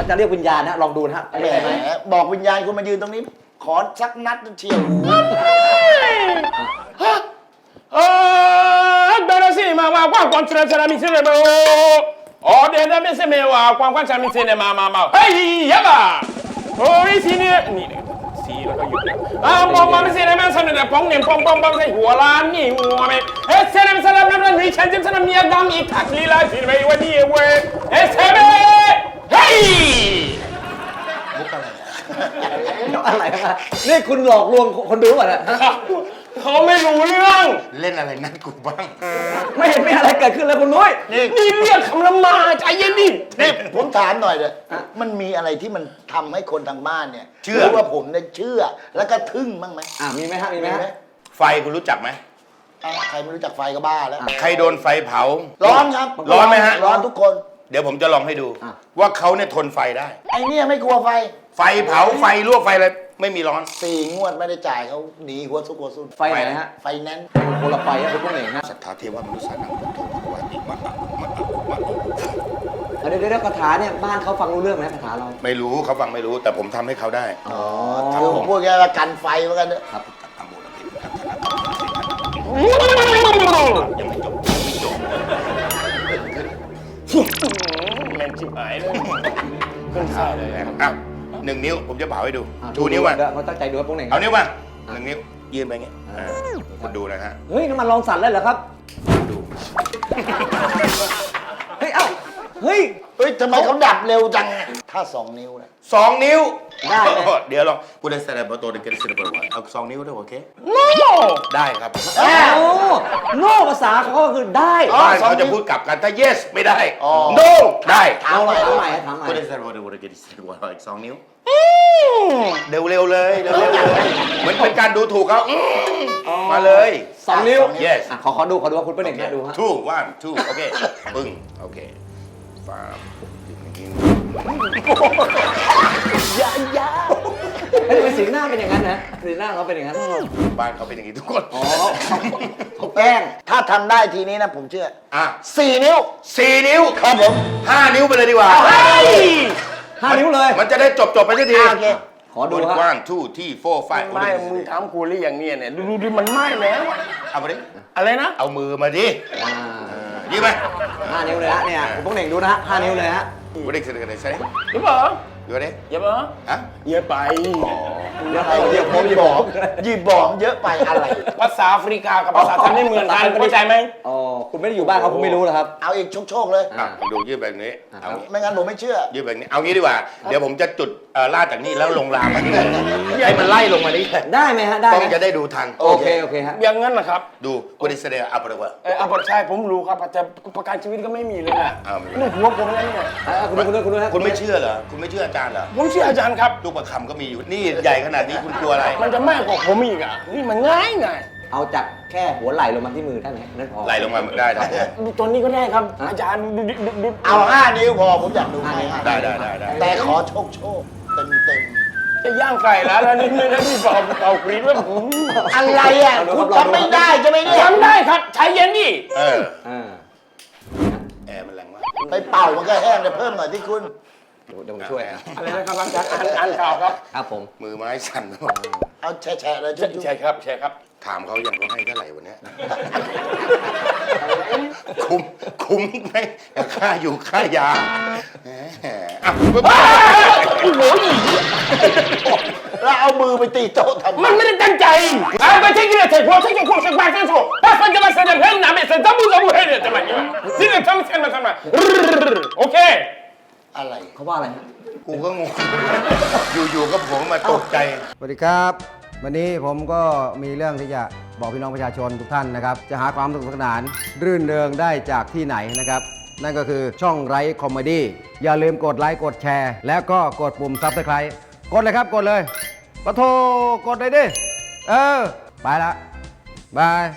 มันจะเรียกวิญญาณนะลองดูนะฮะแหเรียกอะไรไหมมบอกวิญญาณคุณมายืนตรงนี้ ขอสักนัดเชียวหู Ah, bẹ̀rẹ̀ sí ma wa kwan kwan tirẹ̀ tirẹ̀ mi tirẹ̀ bẹ̀ o. Ọ̀dẹ̀ ẹ̀dẹ̀ mi sẹ́ mi wa kwan kwan tirẹ̀ mi tirẹ̀ ma ma ma. Hey yaba! Orí sí ni ni sí lọ́kọ̀ yóò dé. Ah mọ̀ mọ̀ mi tirẹ̀ mi sẹ́ mi dẹ̀ pọ́n ní pọ́n pọ́n pọ́n sẹ́ ìwọ la ní ìwọ mi. Ẹ sẹ́lẹ̀ mi sẹ́lẹ̀ mi sẹ́lẹ̀ mi sẹ́lẹ̀ mi sẹ́lẹ̀ mi yẹ gàm mi kàkiri la sí mi ìwọ ní ìwọ. Ẹ sẹ́lẹ̀ hey! เดี๋ยวอะไรนะนี่คุณหลอกลวงคนดูป่ะเนี่ยเขาไม่รู้เรื่องเล่นอะไรนั่นกูบ้าง ไม่เห็นมีอะไรเกิดขึ้นเลยคุณนุ้ยนี่ นี่เรียกคำละมาใจเย็นดินี่ผมถามหน่อยเลยมันมีอะไรที่มันทำให้คนทางบ้านเนี่ยเชื่อหรืว่าผมเนี่ยเชื่อ แล้วก็ทึ่งบ้างไหมอะมีไหมฮะมีไหมมีไหมฮะไฟคุณรู้จักไหมอะใครไม่รู้จักไฟก็บ้าแล้ว ใครโดนไฟเผา ร้อนครับร้อนไหมฮะ ร้อนทุกคน เดี๋ยวผมจะลองให้ดู อะ ว่าเขาเนี่ยทนไฟได้ ไอเนี่ยไม่กลัวไฟไฟเผาไฟลวกไฟอะไรไม่มีร้อน สี่งวดไม่ได้จ่ายเขาหนีหัวซุกหัวซุนไฟไหนฮะไฟแนนซ์คนละไฟอะคุณพวกเองฮะสัทธาเทวมนุษย์สานังพุทโธภควาติมะอะมะอะมะอะเดี๋ยวเดี๋ยวเดี๋ยวคาถาเนี่ยบ้านเขาฟังรู้เรื่องไหมคาถาเรา ไม่รู้เขาฟังไม่รู้แต่ผมทำให้เขาได้ อ๋อคือผมพูดแค่ว่ากันไฟเหมือนกันเนอะครับตัมโมนะพิพัฒนายังไม่จบยังไม่จบแม่งชิบ หายเลยขึ้นข่าวเลยอะหนึ่งนิ้วผมจะเผาให้ดู อะชูนิ้วมาเดี๋เขาตั้งใจดูครับพวกเองเอานิ้วมาหนึ่งนิ้วยื่นไปอย่างเงี้ยอ่าคุณดูนะฮะ เฮ้ยน้ำมันลองสั่นเลยเหรอครับ ดูเฮ้ยเอ้า เฮ้ย เฮ้ยทำไมเขาดับเร็วจังถ้าสองนิ้วนะ สองนิ้วได้ไหม เดี๋ยวลองพูดได้แสดงว่าตัวเด็กเสร็จประวัติเอาสองนิ้วด้วยโอเค โน่ได้ครับโอ้โน่ภาษาเขาก็คือได้บ้านเขาจะพูดกลับกันถ้า yes ไม่ได้ อ๋อ no ได้เอาใหม่ถามใหม่ถามใหม่พูดได้แสดงว่าตัวเด็กเสร็จประวัติอีกสองนิ้วเร็วๆเลยเร็วๆเลยเหมือนเป็นการดูถูกเขาอื้อมาเลย สองนิ้ว yes อะขอขอดูขอดูว่าคุณเป็นเอกนะดูฮะ two one two โอเคปึ้งโอเค ฟ้าอย่างนี้เฮ้ยทำไมสีหน้าเป็นอย่างนั้นนะสีหน้าเขาเป็นอย่างนั้นบ้านเขาเป็นอย่างนี้ทุกคนอ๋อเขาแกล้งถ้าทำได้ทีนี้นะผมเชื่ออะสี่นิ้วสี่นิ้วครับผมห้านิ้วไปเลยดีกว่า ห้านิ้วเลย มันจะได้จบจบๆไปสักทีอะโอเค ขอดูฮะ ว่างทู่ที่โฟร์ไฟไม่มึงทำกูหรือยังเนี่ยเนี่ยดูดูดิมันไหม้แล้วอะเอามาดิอะไรนะ เอามือมาดิ อ่า ยี่ไหมห้านิ้วเลยฮะเนี่ยคุณพวกเองดูนะฮะห้านิ้วเลยฮะ กูได้เสร็จกันเลยใช่ไหม หรือเปล่า อยู่ดิอย่าเปล่าฮะอย่าไปเดี๋ยวเขาเดี๋ยวผมบอกหยิบบอกเยอะไปอะไร ภาษาแอฟริกากับภาษาไทยไม่เหมือนกันเข้าใจไหมอ๋อคุณไม่ได้อยู่บ้านเขาคุณไม่รู้เหรอครับ เอาอีกโชคๆเลยอะผมดูยืดแบบนี้อะเอางี้ไม่งั้นผมไม่เชื่อ ยืดแบบนี้ เอางี้ดีกว่า เดี๋ยวผมจะจุดเอ่อลาดจากนี่แล้วลงรามมาที่นี่ให้มันไล่ลงมานี่ได้ไหมฮะ ได้ต้องไหมจะได้ดูทัน โอเค โอเคฮะ อย่างนั้นนะครับ ดูกูได้แสดงเอาไปเลยว่าเอออาบทใช่ผมรู้ครับแต่ประกันชีวิตก็ไม่มีเลยนะอ้าวไม่มีลูกหัวผมนั่นเนี่ยอะคุณดูคุณดูคุณดูฮะคุณไม่เชื่อเหรอ คุณไม่เชื่ออาจารย์เหรอผมเชื่ออาจารย์ครับ ลูกประคำก็มีอยู่นี่ใหญ่ขนาดนี้คุณกลัวอะไรมันจะมากกว่าผมอีกอะนี่มันง่ายง่ายเอาจากแค่หัวไหล่ลงมาที่มือได้ไหมนั่นพอไหลลงมาได้ได้ดูตัวนี้ก็ได้ครับ อาจารย์ดูดิดูดูเอาห้านิ้วพอผมอยากดูห้านิ้วได้ได้ได้ได้แต่ขอโชคโชคเต็มเต็มจะย่างไก่แล้วแล้วนี่ไม่ได้ที่เป่าเป่ากรีดว่าผมๆอะไรอะคุณทำไม่ได้ใช่ไหมเนี่ยทำได้ครับใช้เย็นดิเอออ่าแอร์มันแรงมากไปเป่ามันก็แห้งเลยเพิ่มหน่อยที่คุณ เดี๋ยวผมช่วยอะไรนะครับอาจารย์อ่านข่าวครับ ครับผม มือไม้สั่นเอาแฉะๆเลยชุใช่บใช่ครับใช่ครับ ถามเขายังเขาให้เท่าไหร่วันเนี้ยคุ้มคุ้มไหมค่าอยู่ค่ายาแหมอะโอ้โหๆแล้วเอามือไปตีโต๊ะทำไมมันไม่ได้ตั้งใจเอาไปที่นี่เถอะพอที่จะควบคุมบ้านทั้งสองถ้าคนจะมาเสนอเพลงหนาไม่เสนอบุญบุญให้เนี่ยทำไมที่นี่ทำเสนมาทำไมโอเค อะไร เขาว่าอะไรฮะกูก็งง อยู่ๆก็ผมมาตกใจ สวัสดีครับ วันนี้ผมก็มีเรื่องที่จะบอกพี่น้องประชาชนทุกท่านนะครับ จะหาความสนุกสนาน รื่นเริงได้จากที่ไหนนะครับ นั่นก็คือช่องไร้คอมเมดี้อย่าลืมกดไลค์กดแชร์ แล้วก็กดปุ่มซับสไคร b ์กดเลยครับกดเลยปะโทกดเลยดิ เออ ไปละบาย